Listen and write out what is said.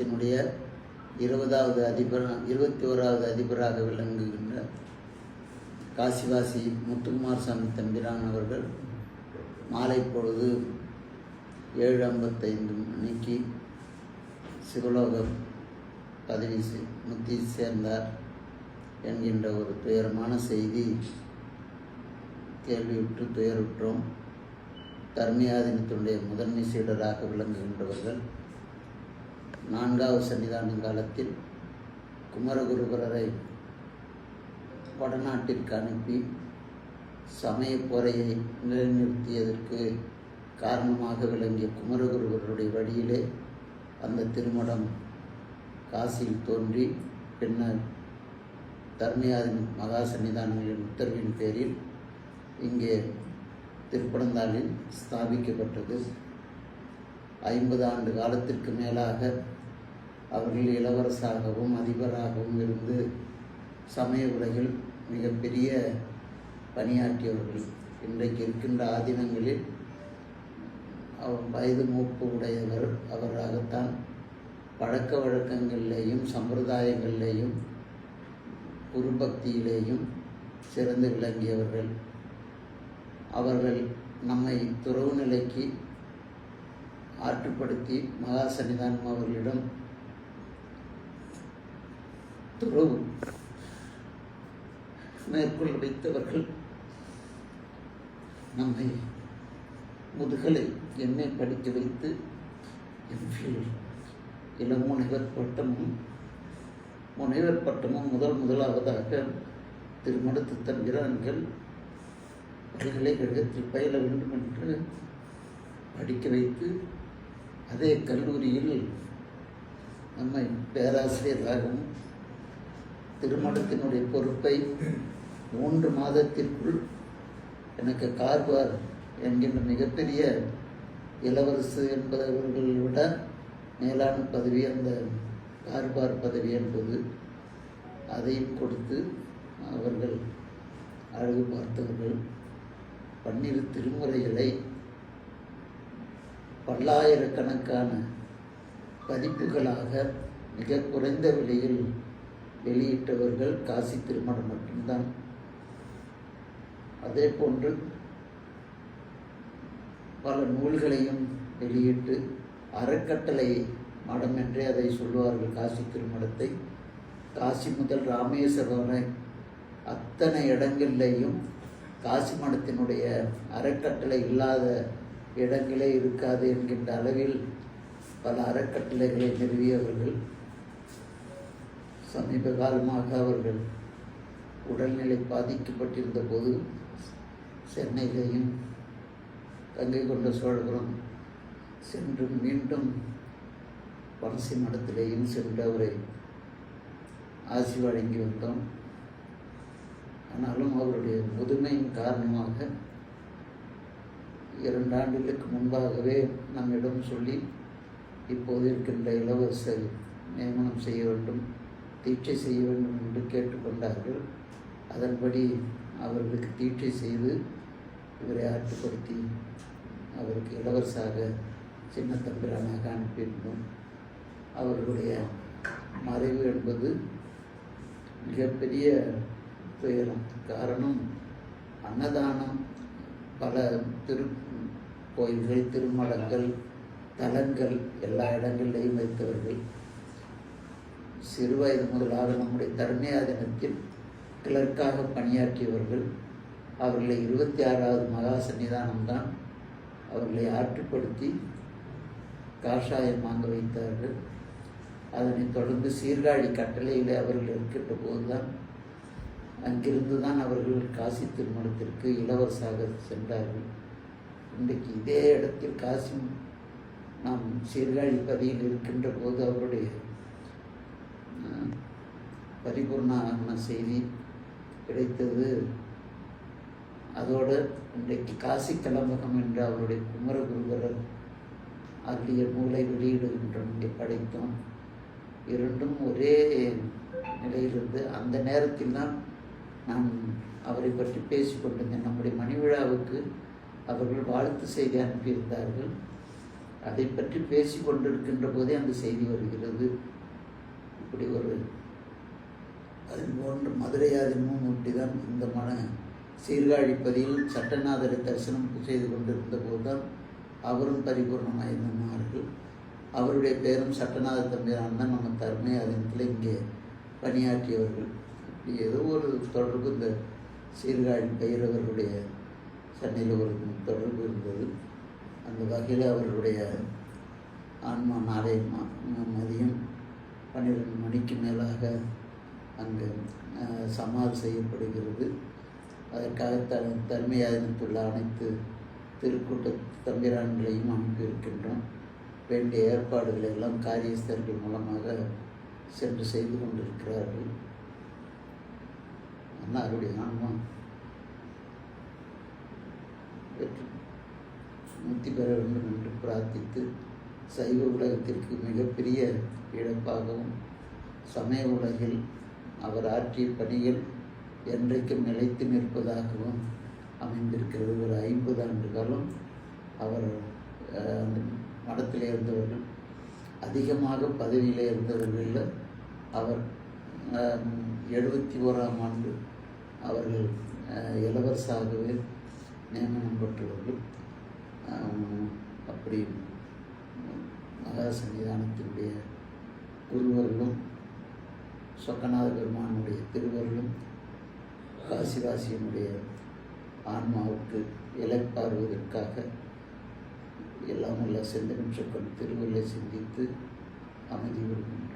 மகாசங்கத்தினுடைய இருபதாவது அதிபர் இருபத்தி ஓராவது அதிபராக விளங்குகின்ற காசிவாசி முத்துக்குமார் சாமி தம்பிரான் அவர்கள் மாலை பொழுது ஏழு ஐம்பத்தைந்து மணிக்கு சிவலோகம் பதவி முத்தி சேர்ந்தார் என்கின்ற ஒரு துயரமான செய்தி கேள்வியுற்று துயருற்றோம். தர்மியாதினத்தினுடைய முதன்மை சீடராக விளங்குகின்றவர்கள் நான்காவது சன்னிதான காலத்தில் குமரகுருபரரை வடநாட்டிற்கு அனுப்பி சமய போரையை நிலைநிறுத்தியதற்கு காரணமாக விளங்கிய குமரகுருபருடைய வழியிலே அந்த திருமணம் காசியில் தோன்றி பின்னர் தர்மியாதின மகா சன்னிதானங்களின் உத்தரவின் பேரில் இங்கே திருப்பனந்தாளில் ஸ்தாபிக்கப்பட்டது. ஐம்பது ஆண்டு காலத்திற்கு மேலாக அவர்கள் இளவரசாகவும் அதிபராகவும் இருந்து சமய உலகில் மிகப்பெரிய பணியாற்றியவர்கள். இன்றைக்கு இருக்கின்ற ஆதீனங்களில் அவர் வயது மூப்பு உடையவர் அவராகத்தான் பழக்க வழக்கங்களிலேயும் சம்பிரதாயங்களிலேயும் குருபக்தியிலேயும் சிறந்து விளங்கியவர்கள். அவர்கள் நம்மை துறவு நிலைக்கு ஆற்றுப்படுத்தி மகா சன்னிதானம் அவர்களிடம் துறவும் மேற்கொள்ள வைத்தவர்கள் நம்மை முதுகலை எம்ஏ படிக்க வைத்து எம்ஃபில் இளமுனைவர் பட்டமும் முனைவர் பட்டமும் முதல் முதலாவதாக திருமணத்து தன்கிறான்கள் பல்கலைக்கழகத்தில் பயில வேண்டும் என்று படிக்க வைத்து அதே கல்லூரியில் நம்மை பேராசிரியராகவும் திருமணத்தினுடைய பொறுப்பை மூன்று மாதத்திற்குள் எனக்கு கார்வார் என்கின்ற மிகப்பெரிய இளவரசு என்பவர்களை விட மேலான பதவி அந்த கார்பார் பதவி என்பது அதையும் கொடுத்து அவர்கள் அழகு பார்த்தவர்கள் பன்னிரு திருமுறைகளை பல்லாயிரக்கணக்கான பதிப்புகளாக மிக குறைந்த விலையில் வெளியிட்டவர்கள் காசி திருமணம் மட்டும்தான். அதே போன்று பல நூல்களையும் வெளியிட்டு அறக்கட்டளை மடம் என்றே அதை சொல்லுவார்கள் காசி திருமணத்தை. காசி முதல் ராமேஸ்வரம் வரை அத்தனை இடங்கள்லேயும் காசி மடத்தினுடைய அறக்கட்டளை இல்லாத இடங்களே இருக்காது என்கின்ற அளவில் பல அறக்கட்டளைகளை நிறுவியவர்கள். சமீப காலமாக அவர்கள் உடல்நிலை பாதிக்கப்பட்டிருந்த போது சென்னையிலேயும் கங்கை கொண்ட சோழபுரம் சென்று மீண்டும் வரிசை மடத்திலேயும் சென்று அவரை ஆசி வழங்கி வந்தோம் ஆனாலும் அவருடைய முதுமையின் காரணமாக இரண்டு ஆண்டுகளுக்கு முன்பாகவே நம்மிடம் சொல்லி இப்போது இருக்கின்ற இளவரசர் நியமனம் செய்ய வேண்டும். தீட்சை செய்ய வேண்டும் என்று கேட்டுக்கொண்டார்கள். அதன்படி அவர்களுக்கு தீட்சை செய்து இவரை ஆற்றுப்படுத்தி அவருக்கு இளவரசாக சின்ன தம்பிரானாக அனுப்பியிருந்தோம். அவர்களுடைய மறைவு என்பது மிகப்பெரிய துயரம். காரணம் அன்னதானம் பல திரு கோயில்கள் திருமணங்கள் தலங்கள் எல்லா இடங்களிலையும் வைத்தவர்கள். சிறுவயது முதலாக நம்முடைய தர்மியாதனத்தில் கிளர்க்காக பணியாற்றியவர்கள் அவர்களை இருபத்தி ஆறாவது மகா சன்னிதானம்தான் அவர்களை ஆற்றுப்படுத்தி காஷாயம் வாங்க வைத்தார்கள். அதனைத் தொடர்ந்து சீர்காழி கட்டளையில் அவர்கள் இருக்கின்ற போதுதான் அங்கிருந்து தான் அவர்கள் காசி திருமணத்திற்கு இளவரசாக சென்றார்கள். இன்றைக்கு இதே இடத்தில் காசி நாம் சீர்காழி பதியில் இருக்கின்ற போது அவருடைய பரிபூர்ணமான செய்தி கிடைத்தது. அதோடு இன்றைக்கு காசி கலம்பகம் என்ற அவருடைய குமரகுருவரர் அருளிய நூலை வெளியிடுகின்றோம். இங்கே படைத்தோம். இரண்டும் ஒரே நிலையிலிருந்து அந்த நேரத்தில் தான் நான் அவரை பற்றி பேசிக் கொண்டிருந்தேன். நம்முடைய மணி விழாவுக்கு அவர்கள் வாழ்த்து செய்தி அனுப்பியிருந்தார்கள். அதை பற்றி பேசி கொண்டிருக்கின்ற போதே அந்த செய்தி வருகிறது. இப்படி ஒரு அது போன்ற மதுரையாதினமும் ஒட்டி தான் இந்த மன சீர்காழிப்பதியில் சட்டநாதரை தரிசனம் செய்து கொண்டிருந்த போதுதான் அவரும் பரிபூர்ணமாயிருந்தார்கள் அவருடைய பேரும் சட்டநாத தம்பிரான் தான் நம்ம தருமை அதனத்தில் இங்கே பணியாற்றியவர்கள். இப்படி ஏதோ ஒரு தொடர்பு இந்த சீர்காழி பயிரவர்களுடைய சென்னையில் ஒரு தொடர்பு இருந்தது. அந்த வகையில் அவர்களுடைய ஆன்மா நாளை மதியம் பன்னிரெண்டு மணிக்கு மேலாக அங்கு சமாதி செய்யப்படுகிறது. அதற்காக த தன்மையாதினத்துள்ள அனைத்து திருக்கூட்ட தம்பிரான்களையும் அனுப்பியிருக்கின்றோம் வேண்டிய ஏற்பாடுகளை எல்லாம் காரியஸ்தர்கள் மூலமாக சென்று செய்து கொண்டிருக்கிறார்கள். அண்ணாருடைய ஆன்மா வெற்றி முக்தி பெற வேண்டும் என்று பிரார்த்தித்து சைவ உலகத்திற்கு மிகப்பெரிய இழப்பாகவும் சமய உலகில் அவர் ஆற்றிய பணிகள் என்றைக்கும் நிலைத்து நிற்பதாகவும் அமைந்திருக்கிறது. ஒரு ஐம்பது ஆண்டு காலம் அவர் அந்த மடத்தில் இருந்தவர்கள் அதிகமாக பதவியில் இருந்தவர்களில் அவர் எழுபத்தி ஓராம் ஆண்டு அவர்கள் இளவரசாகவே நியமனம் பெற்றவர்கள். அப்படி மகா சன்னிதானத்தினுடைய குருவர்களும் சொக்கநாத பெருமானுடைய திருவருளும் காசிவாசியினுடைய ஆன்மாவுக்கு இலைப்பாறுவதற்காக எல்லாம் உள்ள செந்தமிச்சக்கன் திருவருளை சிந்தித்து அமைதி விடுவோம்